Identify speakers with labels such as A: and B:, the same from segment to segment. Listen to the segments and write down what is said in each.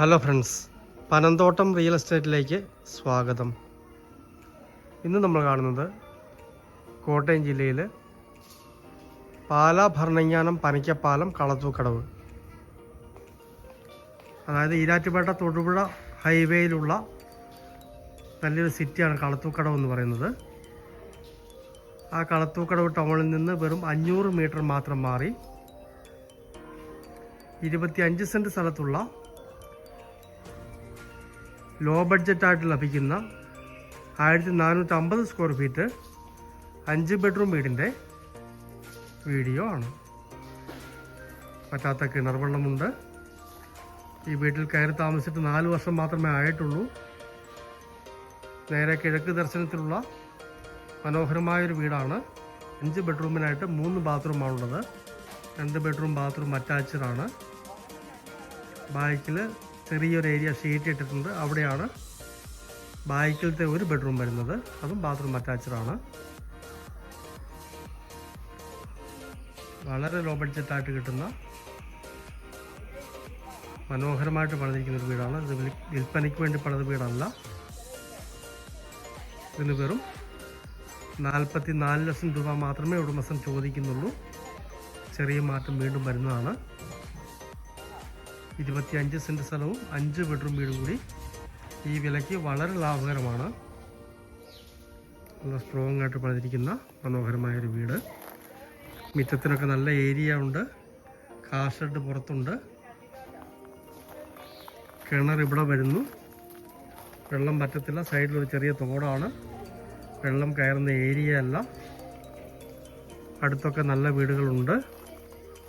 A: Hello friends Panamthottam real എസ്റ്റേറ്റിലേക്ക് സ്വാഗതം. ഇന്ന് നമ്മൾ കാണുന്നത് കോട്ടയം ജില്ലയിൽ പാലാ ഭരണങ്ങാനം പനയ്ക്കപ്പാലം കളത്തൂക്കടവ്. അതായത് ഈരാറ്റുപേട്ട തൊടുപുഴ ഹൈവേയിലുള്ള നല്ലൊരു സിറ്റിയാണ് കളത്തൂക്കടവ് എന്ന് പറയുന്നത്. ആ കളത്തൂക്കടവ് ടൗണിൽ നിന്ന് വെറും അഞ്ഞൂറ് മീറ്റർ മാത്രം മാറി ഇരുപത്തിയഞ്ച് സെന്റ് സ്ഥലത്തുള്ള ലോ ബഡ്ജറ്റായിട്ട് ലഭിക്കുന്ന ആയിരത്തി നാനൂറ്റി അമ്പത് സ്ക്വയർ ഫീറ്റ് അഞ്ച് ബെഡ്റൂം വീടിന്റെ വീഡിയോ ആണ്. പറ്റാത്ത കിണർ വെള്ളമുണ്ട് ഈ വീട്ടിൽ കയറി താമസിച്ചിട്ട് നാല് വർഷം മാത്രമേ ആയിട്ടുള്ളൂ. നേരെ കിഴക്ക് ദർശനത്തിലുള്ള മനോഹരമായൊരു വീടാണ്. അഞ്ച് ബെഡ്റൂമിനായിട്ട് മൂന്ന് ബാത്റൂമാണുള്ളത് രണ്ട് ബെഡ്റൂം ബാത്റൂം അറ്റാച്ച്ഡാണ് ബാക്കിൽ ചെറിയൊരു ഏരിയ ഷീറ്റ് ഇട്ടിട്ടുണ്ട്. അവിടെയാണ് ബാക്കിലത്തെ ഒരു ബെഡ്റൂം വരുന്നത്. അതും ബാത്റൂം അറ്റാച്ച്ഡ് ആണ്. വളരെ ലോ ബഡ്ജറ്റായിട്ട് കിട്ടുന്ന മനോഹരമായിട്ട് പണിതിരിക്കുന്ന ഒരു വീടാണ്. ഇത് വിൽ- വിൽപ്പനയ്ക്ക് വേണ്ടി പണിത വീടല്ല. ഇതിന് വെറും നാൽപ്പത്തി നാല് ലക്ഷം രൂപ മാത്രമേ ഉടമസ്ഥൻ ചോദിക്കുന്നുള്ളൂ. ചെറിയ മാറ്റം വീണ്ടും വരുന്നതാണ്. ഇരുപത്തിയഞ്ച് സെന്റ് സ്ഥലവും അഞ്ച് ബെഡ്റൂം വീടും കൂടി. ഈ വിലയ്ക്ക് വളരെ ലാഭകരമാണ്. നല്ല സ്ട്രോങ് ആയിട്ട് പണിതിരിക്കുന്ന മനോഹരമായൊരു വീട്. മിറ്റത്തിനൊക്കെ നല്ല ഏരിയ ഉണ്ട്. കാർ ഷെഡ് പുറത്തുണ്ട്. കിണർ ഇവിടെ വരുന്നു. വെള്ളം പറ്റത്തില്ല. സൈഡിലൊരു ചെറിയ തോടാണ്. വെള്ളം കയറുന്ന ഏരിയ അല്ല. അടുത്തൊക്കെ നല്ല വീടുകളുണ്ട്.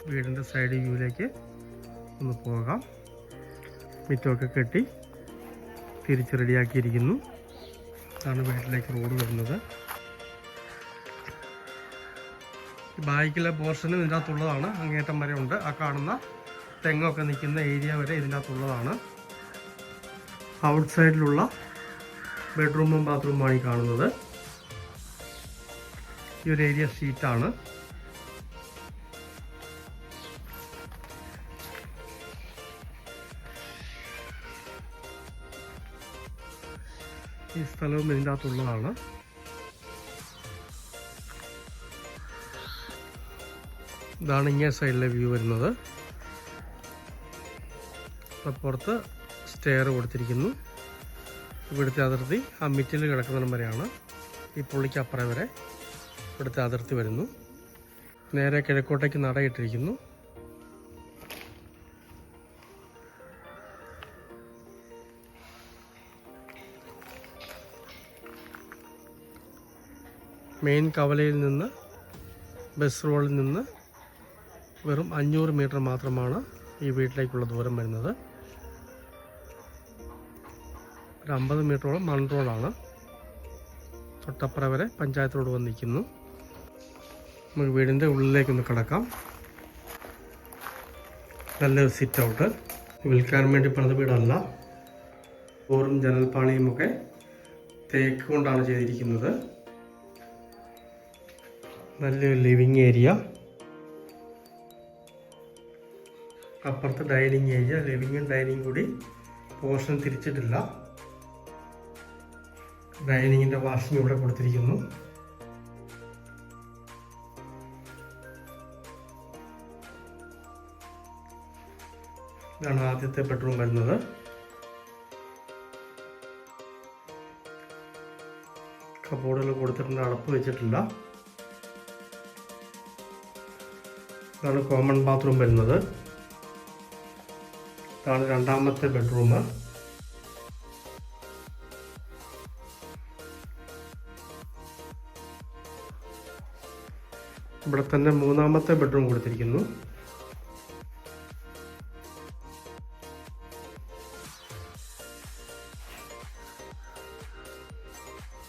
A: വീടിന്റെ സൈഡ് വ്യൂവിലേക്ക് ഒന്ന് പോകാം. മിറ്റമൊക്കെ കെട്ടി തിരിച്ച് റെഡിയാക്കിയിരിക്കുന്നു. ആണ് വീട്ടിലേക്ക് റോഡ് വരുന്നത്. ബാക്കിലെ പോർഷനും ഇതിനകത്തുള്ളതാണ്. അങ്ങേറ്റം വരെ ഉണ്ട്. ആ കാണുന്ന തെങ്ങൊക്കെ നിൽക്കുന്ന ഏരിയ വരെ ഇതിനകത്തുള്ളതാണ്. ഔട്ട് സൈഡിലുള്ള ബെഡ്റൂമും ബാത്റൂമുമാണ് ഈ കാണുന്നത്. ഈ ഒരു ഏരിയ ഷീറ്റാണ്. ഈ സ്ഥലവും ഇതിന്റെ അകത്തുള്ളതാണ്. ഇതാണ് ഇങ്ങേ സൈഡിലെ വ്യൂ വരുന്നത്. പുറത്ത് സ്റ്റെയർ കൊടുത്തിരിക്കുന്നു. ഇവിടുത്തെ അതിർത്തി ആ മിറ്റിൽ കിടക്കുന്നിടം വരെയാണ്. ഈ പുള്ളിക്ക് അപ്പുറം വരെ ഇവിടുത്തെ അതിർത്തി വരുന്നു. നേരെ കിഴക്കോട്ടേക്ക് നടയിട്ടിരിക്കുന്നു മെയിൻ കവലയിൽ നിന്ന് ബസ് റോഡിൽ നിന്ന് വെറും അഞ്ഞൂറ് മീറ്റർ മാത്രമാണ് ഈ വീട്ടിലേക്കുള്ള ദൂരം വരുന്നത്. ഒരു അമ്പത് മീറ്ററോളം മൺ റോഡാണ് തൊട്ടപ്പുറ വരെ പഞ്ചായത്ത് റോഡ് വന്ന് നിൽക്കുന്നു. നമുക്ക് വീടിന്റെ ഉള്ളിലേക്കൊന്ന് കിടക്കാം. നല്ലൊരു സിറ്റ് ഔട്ട് വിൽക്കാൻ വേണ്ടി പണിത വീടല്ല. ഡോറും ജനൽപ്പാണിയുമൊക്കെ തേക്ക് കൊണ്ടാണ് ചെയ്തിരിക്കുന്നത്. നല്ലൊരു ലിവിങ് ഏരിയ അപ്പുറത്ത് ഡൈനിങ് ഏരിയ ലിവിങ്ങും ഡൈനിങ് കൂടി പോർഷൻ തിരിച്ചിട്ടില്ല. ഡൈനിങ്ങിന്റെ വാഷിംഗ് ഇവിടെ കൊടുത്തിരിക്കുന്നു. ഇതാണ് ആദ്യത്തെ ബെഡ്റൂം വരുന്നത്. കബോർഡുകൾ കൊടുത്തിട്ടുണ്ട് അടപ്പ് വെച്ചിട്ടില്ല. ഇതാണ് കോമൺ ബാത്റൂം വരുന്നത്. ഇതാണ് രണ്ടാമത്തെ ബെഡ്റൂം ഇവിടെ തന്നെ മൂന്നാമത്തെ ബെഡ്റൂം കൊടുത്തിരിക്കുന്നു.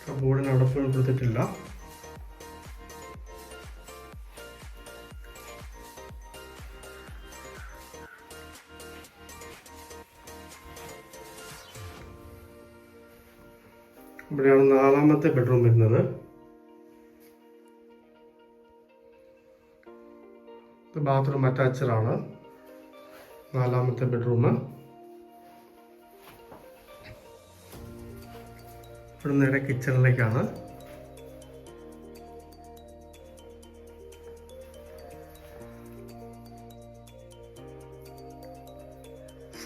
A: കബോർഡിന് അടപ്പ് കൊടുത്തിട്ടില്ല. ഇവിടെയാണ് നാലാമത്തെ ബെഡ്റൂം വരുന്നത്. ബാത്റൂം ബാത്റൂം ആണ്. നാലാമത്തെ ബെഡ്റൂം ഇവിടെ നേരെ കിച്ചണിലേക്കാണ്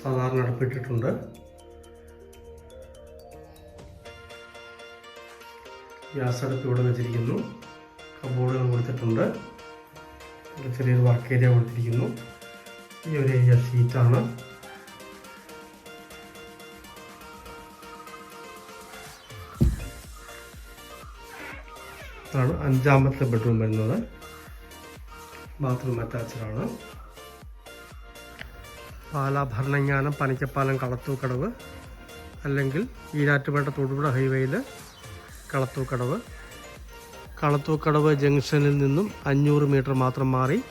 A: സാധാരണ അടുപ്പിട്ടിട്ടുണ്ട്. ഗ്യാസ് അടുപ്പ് ഇവിടെ വെച്ചിരിക്കുന്നു. കബോർഡുകൾ കൊടുത്തിട്ടുണ്ട്. ചെറിയൊരു വർക്ക് ഏരിയ കൊടുത്തിരിക്കുന്നു. ഈ ഒരു ഏരിയ ഷീറ്റാണ്. ഇതാണ് അഞ്ചാമത്തെ ബെഡ്റൂം വരുന്നത്. ബാത്റൂം അറ്റാച്ച്ഡ് ആണ് പാലാ ഭരണങ്ങാനം പനിക്കപ്പാലം കളത്തൂക്കടവ് അല്ലെങ്കിൽ ഈരാറ്റുപേട്ട തൊടുപുഴ ഹൈവേയിൽ കളത്തൂക്കടവ്. കളത്തൂക്കടവ് ജംഗ്ഷനിൽ നിന്നും അഞ്ഞൂറ് മീറ്റർ മാത്രം മാറി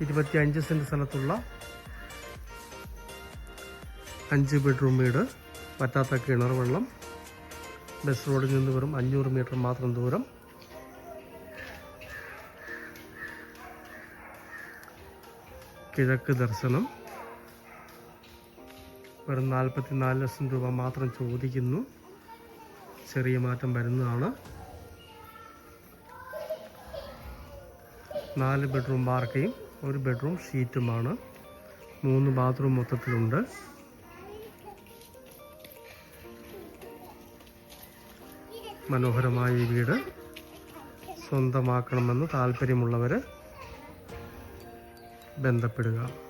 A: ഇരുപത്തി അഞ്ച് സെന്റ് സ്ഥലത്തുള്ള അഞ്ച് ബെഡ്റൂം വീട് പറ്റാത്ത കിണർ വെള്ളം ബസ് റോഡിൽ നിന്ന് വെറും അഞ്ഞൂറ് മീറ്റർ മാത്രം ദൂരം. കിഴക്ക് ദർശനം. വെറും നാൽപ്പത്തി നാല് ലക്ഷം രൂപ മാത്രം ചോദിക്കുന്നു. ചെറിയ മാറ്റം വരുന്നതാണ്. നാല് ബെഡ്റൂം വാർക്കയും ഒരു ബെഡ്റൂം ഷീറ്റുമാണ്. മൂന്ന് ബാത്റൂം മൊത്തത്തിലുണ്ട്. മനോഹരമായ ഈ വീട് സ്വന്തമാക്കണമെന്ന് താല്പര്യമുള്ളവർ ബന്ധപ്പെടുക.